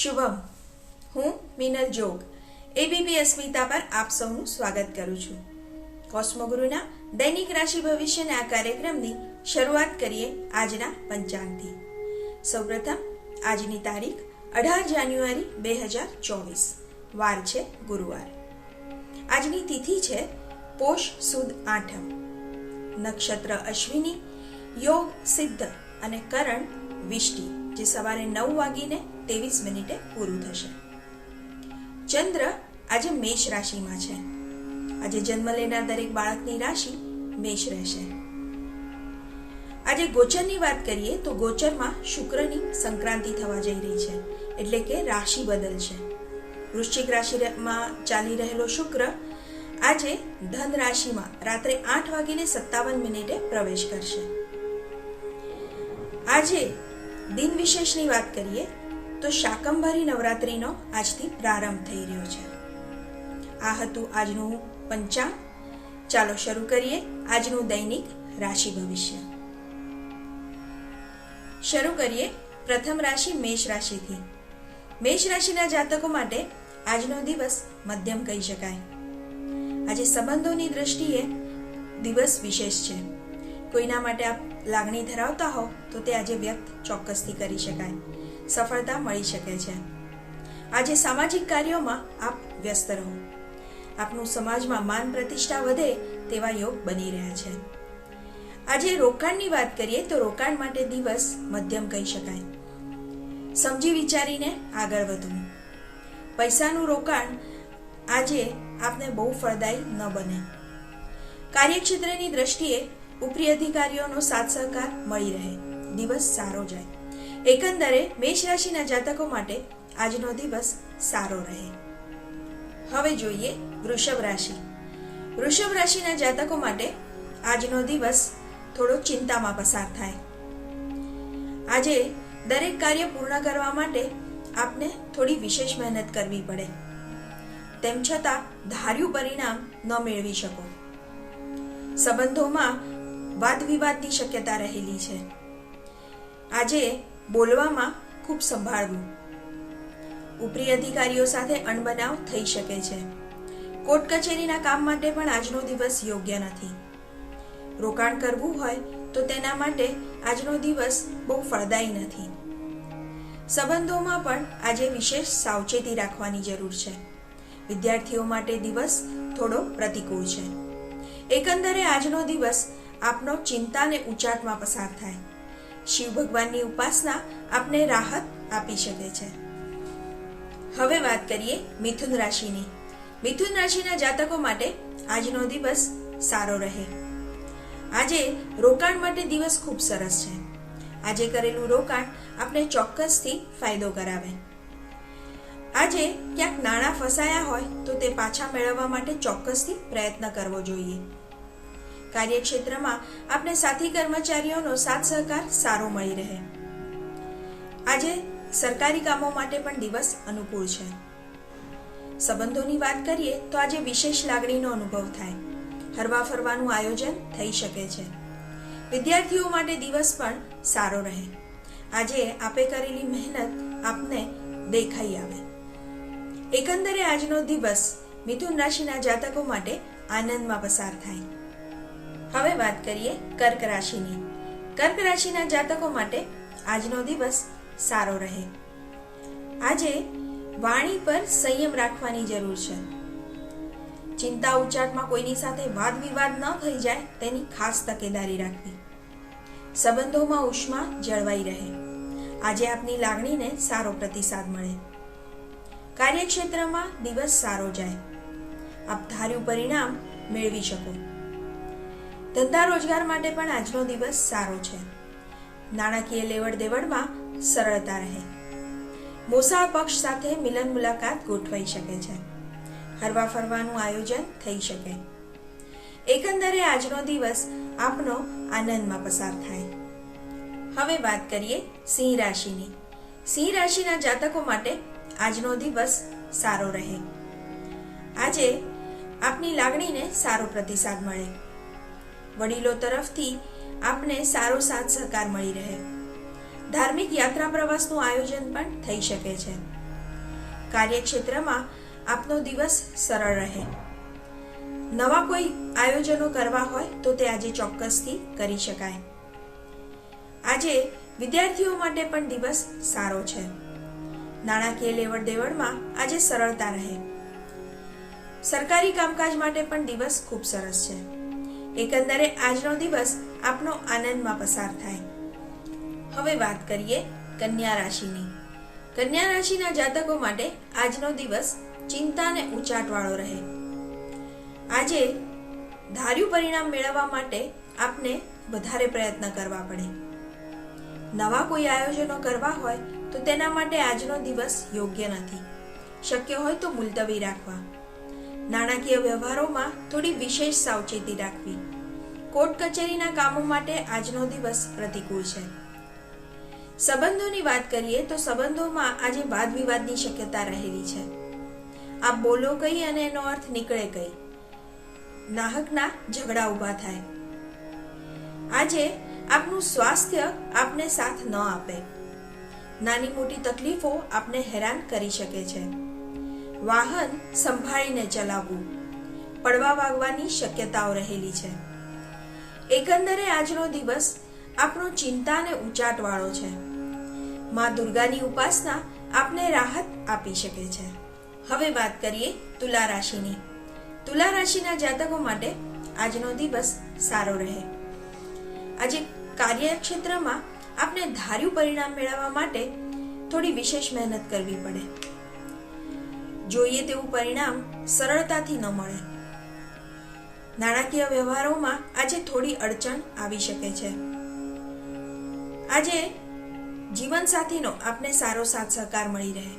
શુભમ, હું મિનલ જોગ એબીપી અસ્મિતા પર આપ સૌનું સ્વાગત કરું છું. કોસ્મોગુરુના દૈનિક રાશિ ભવિષ્યના આ કાર્યક્રમની શરૂઆત કરીએ આજના પંચાંગથી. સૌપ્રથમ, આજની તારીખ અઢાર જાન્યુઆરી બે હજાર ચોવીસ, વાર છે ગુરુવાર. આજની તિથિ છે પોષ સુદ આઠમ. નક્ષત્ર અશ્વિની, યોગ સિદ્ધ અને કરણ વિષ્ટિ, જે સવારે નવ વાગીને ત્રેવીસ મિનિટે પૂરું થશે. ચંદ્ર આજે મેષ રાશિમાં છે. આજે જન્મ લેનાર દરેક બાળકની રાશિ મેષ રહેશે. આજે ગોચરની વાત કરીએ તો ગોચરમાં શુક્રની સંક્રાંતિ થવા જઈ રહી છે, એટલે કે રાશિ બદલશે. વૃશ્ચિક રાશિમાં ચાલી રહેલો શુક્ર આજે ધન રાશિમાં રાત્રે આઠ વાગીને સત્તાવન મિનિટે પ્રવેશ કરશે. આજે દિન વિશેષની વાત કરીએ તો શાકંભરી નવરાત્રિનો આજથી પ્રારંભ થઈ રહ્યો છે. આ હતું આજનું પંચાંગ. ચાલો શરૂ કરીએ આજનું દૈનિક રાશિ ભવિષ્ય. શરૂ કરીએ પ્રથમ રાશિ મેષ રાશિથી. મેષ રાશિના જાતકો માટે આજનો દિવસ મધ્યમ કહી શકાય. આજે સંબંધોની દ્રષ્ટિએ દિવસ વિશેષ છે. કોઈના માટે આપ લાગણી ધરાવતા હો તો તે આજે વ્યક્ત ચોક્કસથી કરી શકાય. સફળતા મળી શકે છે. આજે સામાજિક કાર્યોમાં આપ વ્યસ્ત રહો. આપનું સમાજમાં માન પ્રતિષ્ઠા વધે તેવા યોગ બની રહ્યા છે. આજે રોકાણની વાત કરીએ તો રોકાણ માટે દિવસ મધ્યમ કહી શકાય. સમજી વિચારીને આગળ વધવું. પૈસાનું રોકાણ આજે આપને બહુ ફળદાયી ન બને. કાર્યક્ષેત્રની દ્રષ્ટિએ ઉપરી અધિકારીઓનો સાથ સહકાર મળી રહે. દિવસ સારો જાય. એકંદરે મેષ રાશિના જાતકો માટે આજનો દિવસ સારો રહે. હવે જોઈએ વૃષભ રાશિ. વૃષભ રાશિના જાતકો માટે આજનો દિવસ થોડો ચિંતામાં પસાર થાય. આજે દરેક કાર્ય પૂર્ણ કરવા માટે આપને થોડી વિશેષ મહેનત કરવી પડે. તેમ છતાં ધાર્યું પરિણામ ન મેળવી શકો. સંબંધોમાં વાદ વિવાદની શક્યતા રહેલી છે. આજે બોલવામાં ખૂબ સંભાળવું. ઉપરી અધિકારીઓ સાથે અણબનાવ થઈ શકે છે. કોર્ટ કચેરીના કામ માટે પણ આજનો દિવસ યોગ્ય નથી. રોકાણ કરવું હોય તો તેના માટે આજનો દિવસ બહુ ફળદાયી નથી. સંબંધોમાં પણ આજે વિશેષ સાવચેતી રાખવાની જરૂર છે. વિદ્યાર્થીઓ માટે દિવસ થોડો પ્રતિકૂળ છે. એકંદરે આજનો દિવસ આપનો ચિંતાને ઉચાટમાં પસાર થાય. શિવ ભગવાનની ઉપાસના આપને રાહત આપી શકે છે. હવે વાત કરીએ મિથુન રાશિની. મિથુન રાશિના જાતકો માટે આજનો દિવસ સારો રહે. આજે રોકાણ માટે દિવસ ખૂબ સરસ છે. આજે કરેલું રોકાણ આપણે ચોક્કસથી ફાયદો કરાવે. આજે ક્યાંક નાણાં ફસાયા હોય તો તે પાછા મેળવવા માટે ચોક્કસથી પ્રયત્ન કરવો જોઈએ. કાર્યક્ષેત્રમાં આપને સાથી કર્મચારીઓનો સાથ સહકાર સારો મળી રહે. આજે સરકારી કામો માટે પણ દિવસ અનુકૂળ છે. સંબંધોની વાત કરીએ તો આજે વિશેષ લાગણીનો અનુભવ થાય. હરવા ફરવાનું આયોજન થઈ શકે છે. વિદ્યાર્થીઓ માટે દિવસ પણ સારો રહે. આજે આપે કરેલી મહેનત આપને દેખાઈ આવે. એકંદરે આજનો દિવસ મિથુન રાશિના જાતકો માટે આનંદમાં પસાર થાય. હવે વાત કરીએ કર્ક રાશિની. કર્ક રાશિના જાતકો માટે આજનો દિવસ સારો રહે. આજે વાણી પર સંયમ રાખવાની જરૂર છે. ચિંતા ઉચાટમાં કોઈની સાથે વાદ વિવાદ ન થઈ જાય તેની ખાસ તકેદારી રાખવી. સંબંધોમાં ઉષ્મા જળવાઈ રહે. આજે આપની લાગણીને સારો પ્રતિસાદ મળે. કાર્યક્ષેત્રમાં દિવસ સારો જાય. આપ ધાર્યું પરિણામ મેળવી શકો. ધંધા રોજગાર માટે પણ આજનો દિવસ સારો છે. નાણાકીય લેવડ દેવડમાં સરળતા રહે. મોસાળ પક્ષ સાથે મિલન મુલાકાત ગોઠવાઈ શકે છે. હરવા ફરવાનું આયોજન થઈ શકે. એકંદરે આજનો દિવસ આપનો આનંદમાં પસાર થાય. હવે વાત કરીએ સિંહ રાશિની. સિંહ રાશિના જાતકો માટે આજનો દિવસ સારો રહે. આજે આપની લાગણીને સારો પ્રતિસાદ મળે. વડીલો તરફથી આપને સારો સાથ સહકાર મળી રહે. ધાર્મિક યાત્રા પ્રવાસનું આયોજન પણ થઈ શકે છે. કાર્યક્ષેત્રમાં આપનો દિવસ સરળ રહે. નવા કોઈ આયોજનો કરવા હોય તો તે આજે ચોક્કસથી કરી શકાય. આજે વિદ્યાર્થીઓ માટે પણ દિવસ સારો છે. નાણાકીય લેવડ દેવડમાં આજે સરળતા રહે. સરકારી કામકાજ માટે પણ દિવસ ખૂબ સરસ છે. એકંદરે આજનો દિવસ આપનો આનંદમાં પસાર થાય. હવે વાત કરીએ કન્યા રાશિની. કન્યા રાશિના જાતકો માટે આજનો દિવસ ચિંતા અને ઉચાટવાળો રહે. આજે ધાર્યું પરિણામ મેળવવા માટે આપને વધારે પ્રયત્ન કરવા પડે. નવા કોઈ આયોજનો કરવા હોય તો તેના માટે આજનો દિવસ યોગ્ય નથી. શક્ય હોય તો મુલતવી રાખવા. નાણાકીય વ્યવહારોમાં થોડી વિશેષ સાવચેતી રાખવી. કોર્ટ કચેરીના કામો માટે આજનો દિવસ પ્રતિકૂળ છે. સંબંધોની વાત કરીએ તો સંબંધોમાં આજે વાદ વિવાદની શક્યતા રહેલી છે. આપ બોલો કઈ અને એનો અર્થ નીકળે કઈ. નાહકના ઝઘડા ઊભા થાય. આજે આપનું સ્વાસ્થ્ય આપને સાથ ન આપે. નાની મોટી તકલીફો આપને હેરાન કરી શકે છે. વાહન સંભાળીને ચલાવવું. પડવા વાગવાની શક્યતાઓ રહેલી છે. એકંદરે આજનો દિવસ આપણો ચિંતા અને ઉચાટવાળો છે. માં દુર્ગાની ઉપાસના આપને રાહત આપી શકે છે. હવે વાત કરીએ તુલા રાશિની. તુલા રાશિના જાતકો માટે આજનો દિવસ સારો રહે. આજે કાર્યક્ષેત્રમાં આપને ધાર્યું પરિણામ મેળવવા માટે થોડી વિશેષ મહેનત કરવી પડે. જોઈએ તેવું પરિણામ સરળતાથી ન મળે. નાણાકીય વ્યવહારોમાં આજે થોડી અડચણ આવી શકે છે. આજે જીવનસાથીનો આપને સારો સાથ સહકાર મળી રહે.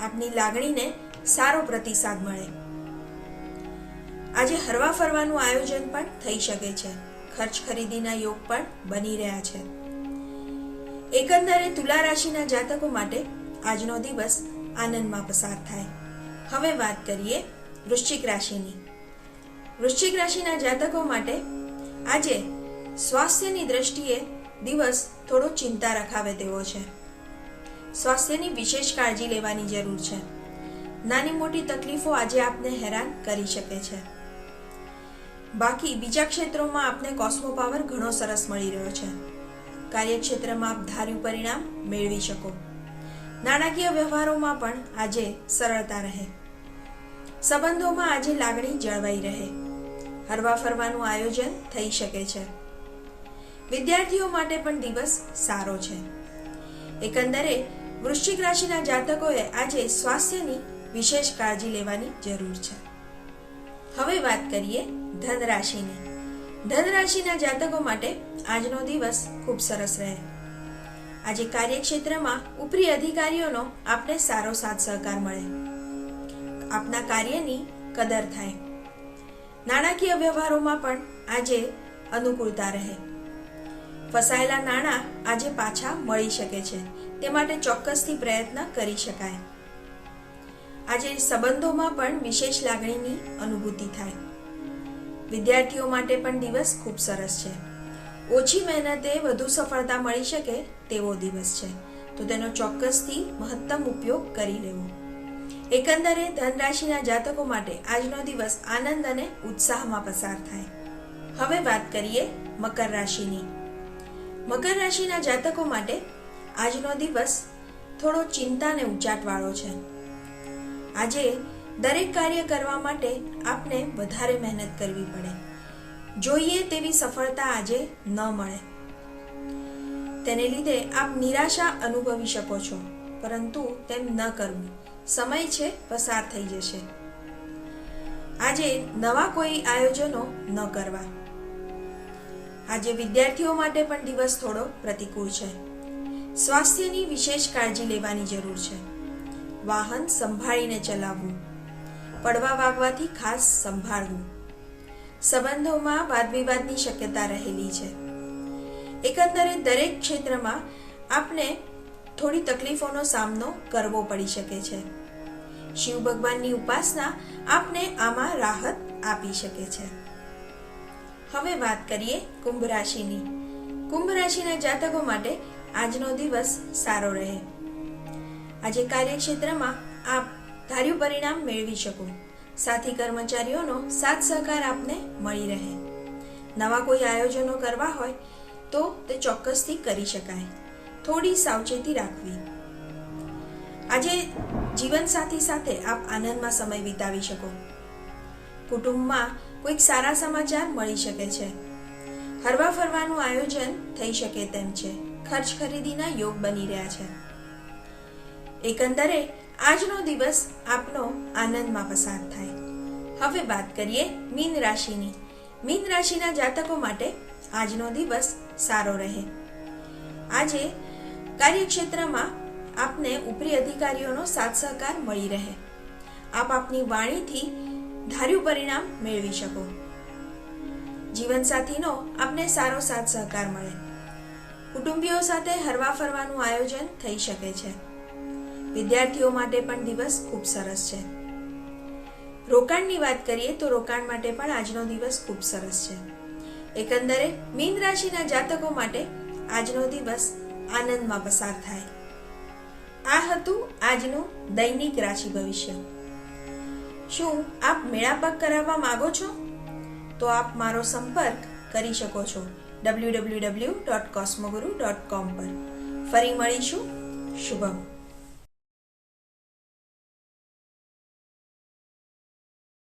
આપની લાગણીને સારો પ્રતિસાદ મળે. આજે હરવા ફરવાનું આયોજન પણ થઈ શકે છે. ખર્ચ ખરીદીના યોગ પણ બની રહ્યા છે. એકંદરે તુલા રાશિના જાતકો માટે આજનો દિવસ આનંદમાં પસાર થાય. હવે વાત કરીએ વૃશ્ચિક રાશિની. વૃશ્ચિક રાશિના જાતકો માટે આજે સ્વાસ્થ્યની દ્રષ્ટિએ દિવસ થોડો ચિંતા રખાવે તેવો છે. સ્વાસ્થ્યની વિશેષ કાળજી લેવાની જરૂર છે. નાની મોટી તકલીફો આજે આપને હેરાન કરી શકે છે. બાકી બીજા ક્ષેત્રોમાં આપને કોસ્મો પાવર ઘણો સરસ મળી રહ્યો છે. કાર્યક્ષેત્રમાં આપ ધાર્યું પરિણામ મેળવી શકો. નાણાકીય વ્યવહારોમાં પણ આજે સરળતા રહે. સંબંધોમાં આજે લાગણી જળવાઈ રહે. હરવા ફરવાનું આયોજન થઈ શકે છે. વિદ્યાર્થીઓ માટે પણ દિવસ સારો છે. એકંદરે, વૃશ્ચિક રાશિના જાતકોએ આજે સ્વાસ્થ્યની વિશેષ કાળજી લેવાની જરૂર છે. હવે વાત કરીએ ધન રાશિની ધન રાશિના જાતકો માટે આજનો દિવસ ખૂબ સરસ રહે. આજે કાર્યક્ષેત્રમાં ઉપરી અધિકારીઓનો આપને સારો સાથ સહકાર મળે. આપના કાર્યની કદર થાય. નાણાકીય વ્યવહારોમાં પણ આજે અનુકૂળતા રહે. ફસાયેલા નાણાં આજે પાછા મળી શકે છે. તે માટે ચોક્કસથી પ્રયત્ન કરી શકાય. આજે સંબંધોમાં પણ વિશેષ લાગણીની અનુભૂતિ થાય. વિદ્યાર્થીઓ માટે પણ દિવસ ખૂબ સરસ છે. ઓછી મહેનતે વધુ સફળતા મળી શકે તેવો દિવસ છે. તો તેનો ચોક્કસથી મહત્તમ ઉપયોગ કરી લેવો. એકંદરે ધન રાશિના જાતકો માટે આજનો દિવસ આનંદ અને ઉત્સાહમાં પસાર થાય. હવે વાત કરીએ મકર રાશિની. મકર રાશિના જાતકો માટે આજનો દિવસ થોડો ચિંતા અને ઉચાટવાળો છે. આજે દરેક કાર્ય કરવા માટે આપને વધારે મહેનત કરવી પડે. જોઈએ તેવી સફળતા આજે ન મળે. તેને લીધે આપ નિરાશા અનુભવી શકો છો, પરંતુ તેમ ન કરવું. સમય છે, પસાર થઈ જશે. આજે નવા કોઈ આયોજનો ન કરવા. આજે વિદ્યાર્થીઓ માટે પણ દિવસ થોડો પ્રતિકૂળ છે. સ્વાસ્થ્યની વિશેષ કાળજી લેવાની જરૂર છે. વાહન સંભાળીને ચલાવવું. પડવા વાગવાથી ખાસ સંભાળવું. સંબંધોમાં વાદવિવાદની શક્યતા રહેલી છે. એકંદરે દરેક ક્ષેત્રમાં આપને થોડી તકલીફોનો સામનો કરવો પડી શકે છે. શિવ ભગવાનની ઉપાસના આપને આમાં રાહત આપી શકે છે. હવે વાત કરીએ કુંભ રાશિની. કુંભ રાશિના જાતકો માટે આજનો દિવસ સારો રહે. આજે કાર્યક્ષેત્રમાં આપ ધાર્યું પરિણામ મેળવી શકો. સાથી કર્મચારીઓનો સાથ સહકાર આપને મળી રહે. નવા કોઈ આયોજનો કરવા હોય તો તે ચોક્કસથી કરી શકાય. થોડી સાવચેતી રાખવી. આજે જીવનસાથી સાથે આપ આનંદમાં સમય વિતાવી શકો. કુટુંબમાં કોઈક સારા સમાચાર મળી શકે છે. હરવા ફરવાનું આયોજન થઈ શકે તેમ છે. ખર્ચ ખરીદીના યોગ બની રહ્યા છે. એકંદરે, આજનો દિવસ આપનો આનંદમાં પસાર થાય. હવે વાત કરીએ મીન રાશિની. મીન રાશિના જાતકો માટે આજનો દિવસ સારો રહે. આજે કાર્યક્ષેત્રમાં આપને ઉપરી અધિકારીઓનો સાથ સહકાર મળી રહે. આપ આપની વાણીથી ધાર્યું પરિણામ મેળવી શકો. જીવનસાથીનો આપને સારો સાથ સહકાર મળે. કુટુંબીઓ સાથે હરવા ફરવાનું આયોજન થઈ શકે છે. વિદ્યાર્થીઓ માટે પણ દિવસ ખૂબ સરસ છે. રોકાણની વાત કરીએ તો રોકાણ માટે પણ આજનો દિવસ ખૂબ સરસ છે. એકંદરે મીન રાશિના જાતકો માટે આજનો દિવસ આનંદમાં પસાર થાય. આ હતું આજનું દૈનિક રાશિ ભવિષ્ય. શું આપ મેળાપક કરાવવા માંગો છો? તો આપ મારો સંપર્ક કરી શકો છો W W W dot Cosmoguru dot com પર. ફરી મળીશું. શુભમ.